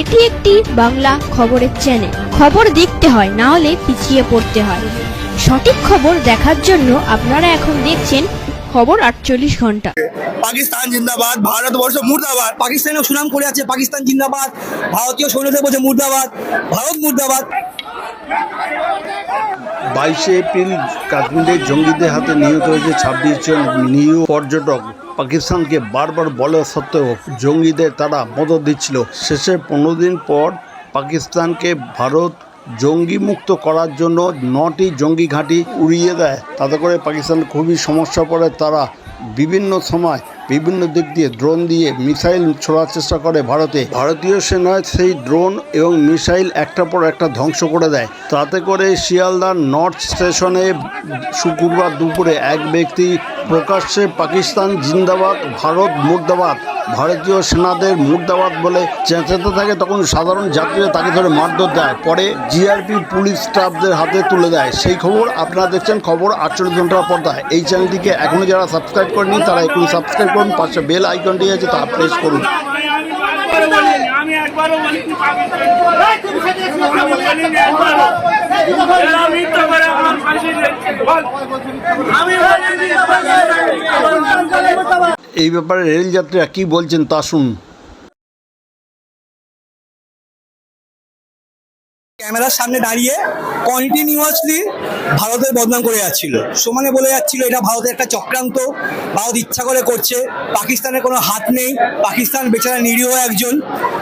এটি একটি বাংলা খবরের চ্যানেল খবর দেখতে হয় না হলে পিছিয়ে পড়তে হয়। সঠিক খবর দেখার জন্য আপনারা এখন দেখছেন খবর আটচল্লিশ ঘণ্টা। পাকিস্তান জিন্দাবাদ ভারতবর্ষ মুর্দাবাদ। পাকিস্তানেও সুনাম করে আছে পাকিস্তান জিন্দাবাদ। ভারতীয় সৈন্যদের বলছে মুর্দাবাদ। ভারত মুর্দাবাদ। বাইশে এপ্রিল কাশ্মীরে জঙ্গিদের হাতে নিহত হয়েছে ছাব্বিশ জন নিরীহ পর্যটক। পাকিস্তানকে বারবার বলা সত্ত্বেও জঙ্গিদের তারা মদত দিচ্ছিল। শেষে পনেরো দিন পর পাকিস্তানকে ভারত জঙ্গি মুক্ত করার জন্য নটি জঙ্গি ঘাঁটি উড়িয়ে দেয়। তাতে করে পাকিস্তান খুবই সমস্যা পড়ে। তারা বিভিন্ন সময় বিভিন্ন দিক দিয়ে ড্রোন দিয়ে মিসাইল ছোড়ার চেষ্টা করে ভারতে। ভারতীয় সেনায় সেই ড্রোন এবং মিসাইল একটা পর একটা ধ্বংস করে দেয়। তাতে করে শিয়ালদার নর্থ স্টেশনে শুক্রবার দুপুরে এক ব্যক্তি প্রকাশ্যে পাকিস্তান জিন্দাবাদ ভারত মুর্দাবাদ। ভারতীয় সেনাদের মুর্দাবাদ বলে চেঁচাতে থাকে তখন সাধারণ যাত্রীরা তাকে ধরে মারধর দেয়। পরে জিআরপি পুলিশ স্টাফদের হাতে তুলে দেয়। সেই খবর আপনারা দেখছেন খবর আটচল্লিশ ঘণ্টার পর্দায়। এই চ্যানেলটিকে এখনও যারা সাবস্ক্রাইব করেনি তারা এখনই সাবস্ক্রাইব করুন। পাশে বেল আইকনটি আছে তা প্রেস করুন। আমি একবারও বলিনি আমি বলিনি একবারও এরা মিথ্যা করে আমার ফাঁসি দিচ্ছে বল আমি বলিনি এই ব্যাপারে রেলযাত্রীরা কী বলছেন তা শুনুন। ক্যামেরার সামনে দাঁড়িয়ে কন্টিনিউয়াসলি ভারতের বদনাম করে যাচ্ছিল। সমানে বলে যাচ্ছিল, এটা ভারতের একটা চক্রান্ত। ভারত ইচ্ছা করে করছে। পাকিস্তানের কোনো হাত নেই। পাকিস্তান বেচারা নিরীহ একজন।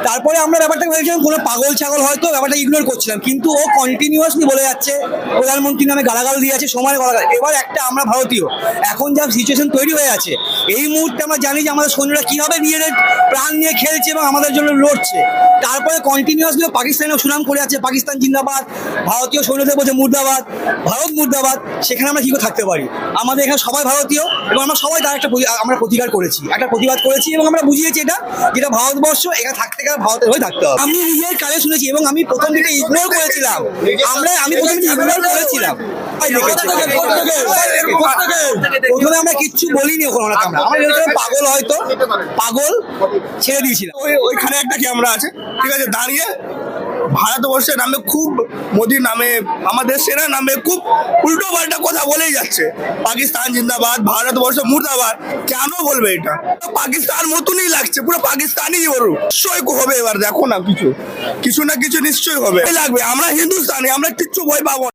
তারপরে আমরা ব্যাপারটা ভেবেছিলাম, কোনো পাগল ছাগল হয়তো ব্যাপারটা ইগনোর করছিলাম। কিন্তু ও কন্টিনিউয়াসলি বলে যাচ্ছে, প্রধানমন্ত্রী নামে গালাগাল দিয়ে যাচ্ছে সমানে গালাগাল এবার একটা আমরা ভারতীয়, এখন যা সিচুয়েশন তৈরি হয়ে আছে এই মুহূর্তে আমরা জানি যে আমাদের সৈন্যরা কীভাবে নিজেদের প্রাণ নিয়ে খেলছে এবং আমাদের জন্য লড়ছে। তারপরে কন্টিনিউয়াসলি পাকিস্তানেও সুনাম করে আছে পাকিস্তান জিন্দাবাদ, ভারতীয় সৈন্যদের বলছে মুর্দাবাদ, ভারত মুর্দাবাদ, সেখানে আমরা কী করে থাকতে পারি? আমাদের এখানে সবাই ভারতীয় এবং আমরা সবাই তার একটা আমরা প্রতিকার করেছি, একটা প্রতিবাদ করেছি এবং আমরা বুঝিয়েছি এটা, যেটা ভারতবর্ষ এখানে থাকতে গেলে ভারতের হয়ে থাকতে হবে। আমি নিজের কানে শুনেছি এবং আমি প্রথম দিকে ইগনোর করেছিলাম। আমরা আমি প্রথম দিকে ইগনোর করেছিলাম। প্রথমে আমরা কিচ্ছু বলিনি ওখানে আমরা। আমরা পাগল হয়তো, পাগল ছেড়ে দিয়েছিলাম। ওই ওইখানে একটা ক্যামেরা আছে, ঠিক আছে, দাঁড়িয়ে ভারতবর্ষের নামে খুব মোদির নামে, আমাদের সেনা নামে খুব উল্টো পাল্টা কথা বলেই যাচ্ছে। পাকিস্তান জিন্দাবাদ, ভারতবর্ষ মুর্দাবাদ, কেন বলবে এটা? পাকিস্তান মতনই লাগছে, পুরো পাকিস্তানই বলুন নিশ্চয় হবে এবার, দেখো না কিছু। কিছু না কিছু নিশ্চয়ই হবে। লাগবে, আমরা হিন্দুস্তানি, আমরা কিচ্ছু ভয় পাবো।